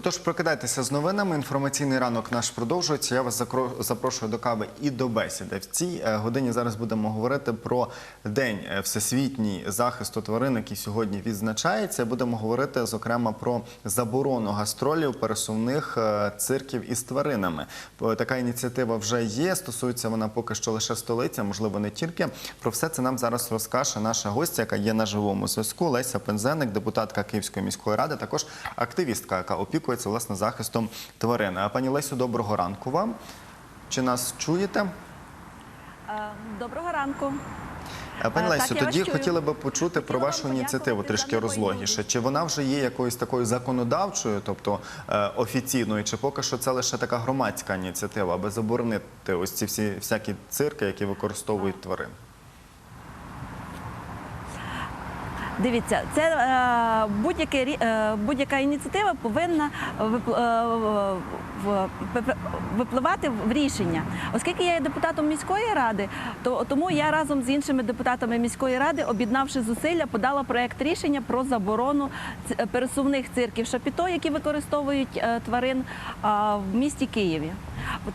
Отож, прокидайтеся з новинами. Інформаційний ранок наш продовжується. Я вас запрошую до кави і до бесіди. В цій е, годині зараз будемо говорити про день е, всесвітній захисту тварин, який сьогодні відзначається. Будемо говорити зокрема про заборону гастролів пересувних е, цирків із тваринами. Така ініціатива вже є. Стосується вона поки що лише столиця, можливо, не тільки. Про все це нам зараз розкаже наша гостя, яка є на живому зв'язку. Леся Пензеник, депутатка Київської міської ради, також активістка, яка опікується власне захистом тварин. А, Пані Лесю, доброго ранку вам. Чи нас чуєте? Е, Доброго ранку. Пані Е, Лесю, тоді хотіли би почути про вашу ініціативу трішки розлогіше. Чи вона вже є якоюсь такою законодавчою, тобто е, офіційною, чи поки що це лише така громадська ініціатива, аби заборонити ось ці всі всякі цирки, які використовують тварин? Дивіться, це е, будь-яке рі- е, будь-яка ініціатива повинна е, випливати в рішення. Оскільки я є депутатом міської ради, то тому я разом з іншими депутатами міської ради, об'єднавши зусилля, подала проект рішення про заборону пересувних цирків шапіто, які використовують е, тварин в місті Києві.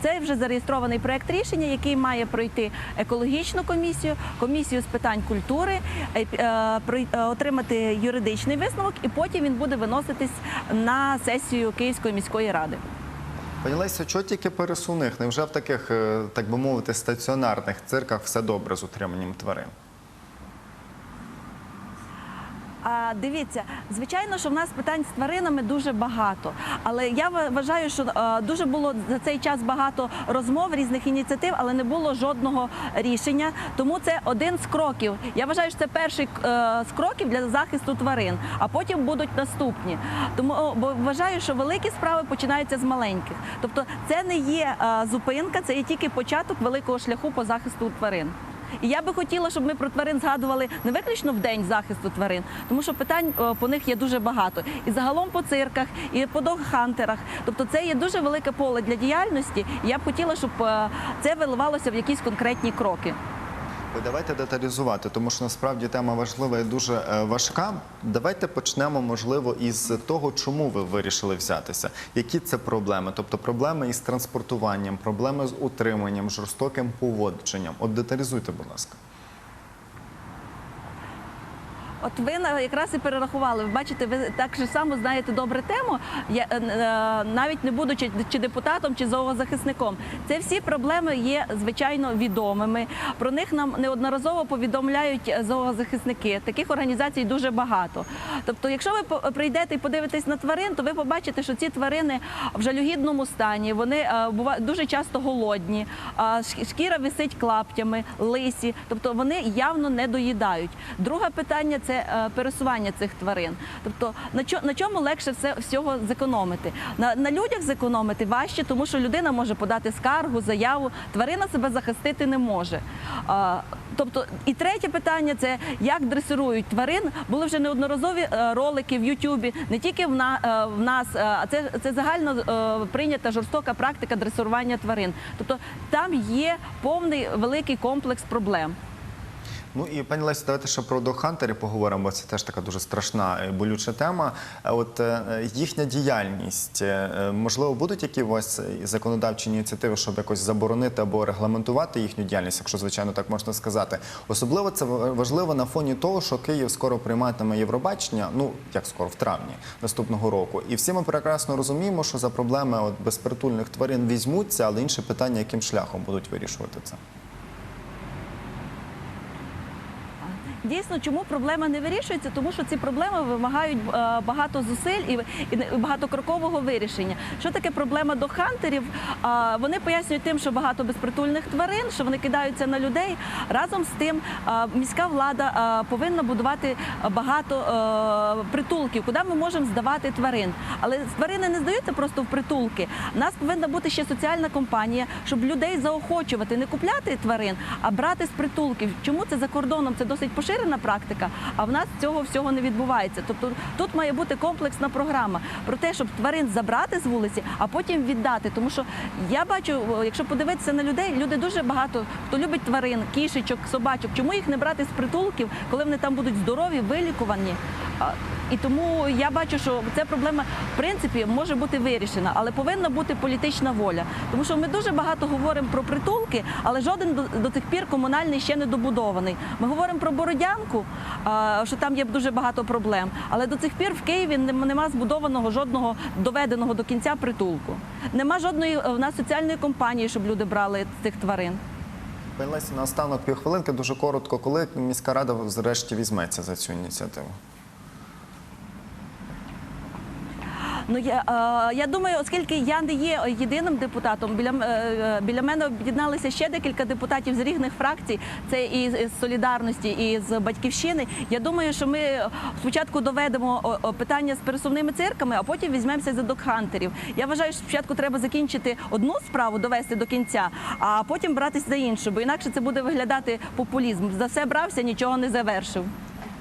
Це вже зареєстрований проект рішення, який має пройти екологічну комісію, комісію з питань культури, е, е, е, отримати юридичний висновок, і потім він буде виноситись на сесію Київської міської ради. Пані Лесю, чого тільки пересувних? Невже в таких, так би мовити, стаціонарних цирках все добре з утриманням тварин? А дивіться, звичайно, що в нас питань з тваринами дуже багато. Але я вважаю, що е, дуже було за цей час багато розмов, різних ініціатив, але не було жодного рішення. Тому це один з кроків. Я вважаю, що це перший е, з кроків для захисту тварин, а потім будуть наступні. Тому бо вважаю, що великі справи починаються з маленьких. Тобто, це не є е, зупинка, це є тільки початок великого шляху по захисту тварин. І я би хотіла, щоб ми про тварин згадували не виключно в день захисту тварин, тому що питань е, по них є дуже багато. І загалом по цирках, і по догхантерах. Тобто це є дуже велике поле для діяльності. І я б хотіла, щоб е, це виливалося в якісь конкретні кроки. Давайте деталізувати, тому що насправді тема важлива і дуже е, важка. Давайте почнемо, можливо, із того, чому ви вирішили взятися. Які це проблеми? Тобто проблеми із транспортуванням, проблеми з утриманням, жорстоким поводженням. От деталізуйте, будь ласка. От ви якраз і перерахували. Ви бачите, ви так же само знаєте добре тему, е, е, навіть не будучи чи депутатом, чи зоозахисником. Це всі проблеми є звичайно відомими. Про них нам неодноразово повідомляють е, зоозахисники. Таких організацій дуже багато. Тобто, якщо ви прийдете і подивитесь на тварин, то ви побачите, що ці тварини в жалюгідному стані, вони дуже часто голодні, шкіра висить клаптями, лисі, тобто вони явно не доїдають. Друге питання це е, пересування цих тварин. Тобто на чо- на чому легше все всього зекономити? На, на людях зекономити важче, тому що людина може подати скаргу, заяву. Тварина себе захистити не може. Тобто, і третє питання це як дресирують тварин. Були вже неодноразові е, ролики в Ютубі, не тільки в, е, нас, а це, це загально прийнята жорстока практика дресирування тварин. Тобто там є повний великий комплекс проблем. Ну і пані Лесі, давайте ще про догхантерів поговоримо, бо це теж така дуже страшна і болюча тема. От е, їхня діяльність, е, е, можливо, будуть які у вас законодавчі ініціативи, щоб якось заборонити або регламентувати їхню діяльність, якщо звичайно так можна сказати. Особливо це важливо на фоні того, що Київ скоро прийматиме Євробачення, ну як скоро в травні наступного року. І всі ми прекрасно розуміємо, що за проблеми от безпритульних тварин візьмуться, але інше питання, яким шляхом будуть вирішувати це. Дійсно, чому проблема не вирішується? Тому що ці проблеми вимагають е, багато зусиль і, багатокрокового вирішення. Що таке проблема до хантерів? Вони пояснюють тим, що багато безпритульних тварин, що вони кидаються на людей. Разом з тим, міська влада повинна будувати багато е, притулків, куди ми можемо здавати тварин. Але тварини не здаються просто в притулки. У нас повинна бути ще соціальна компанія, щоб людей заохочувати, не купляти тварин, а брати з притулків. Чому це за кордоном? Це досить поширена практика, а в нас цього всього не відбувається. Тобто тут має бути комплексна програма про те, щоб тварин забрати з вулиці, а потім віддати. Тому що я бачу, якщо подивитися на людей, люди дуже багато хто любить тварин, кішечок, собачок. Чому їх не брати з притулків, коли вони там будуть здорові, вилікувані? І тому я бачу, що ця проблема в принципі може бути вирішена, але повинна бути політична воля. Тому що ми дуже багато говоримо про притулки, але жоден до, тих пір комунальний ще не добудований. Ми говоримо про Бородянку, що там є дуже багато проблем. Але до цих пір в Києві нема збудованого жодного доведеного до кінця притулку. Нема жодної е, в нас соціальної компанії, щоб люди брали цих тварин. Пані Лесі, наостанок півхвилинки, дуже коротко, коли міська рада зрешті візьметься за цю ініціативу? Ну я, я думаю, оскільки я не є єдиним депутатом, біля, е, біля мене об'єдналися ще декілька депутатів з різних фракцій. Це і з солідарності, і з батьківщини. Я думаю, що ми спочатку доведемо питання з пересувними цирками, а потім візьмемося за докхантерів. Я вважаю, що спочатку треба закінчити одну справу, довести до кінця, а потім братись за іншу, бо інакше це буде виглядати популізм. За все брався, нічого не завершив.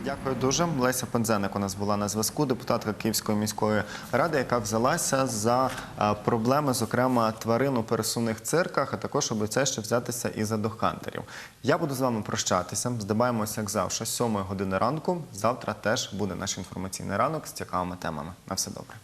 Дякую дуже. Леся Пензеник у нас була на зв'язку, депутатка Київської міської ради, яка взялася за е, проблеми, зокрема тварин у пересувних цирках, а також обіцяє ще взятися і за дохантерів. Я буду з вами прощатися. Здибаємося, як завжди, 7 години ранку. Завтра теж буде наш інформаційний ранок з цікавими темами. На все добре.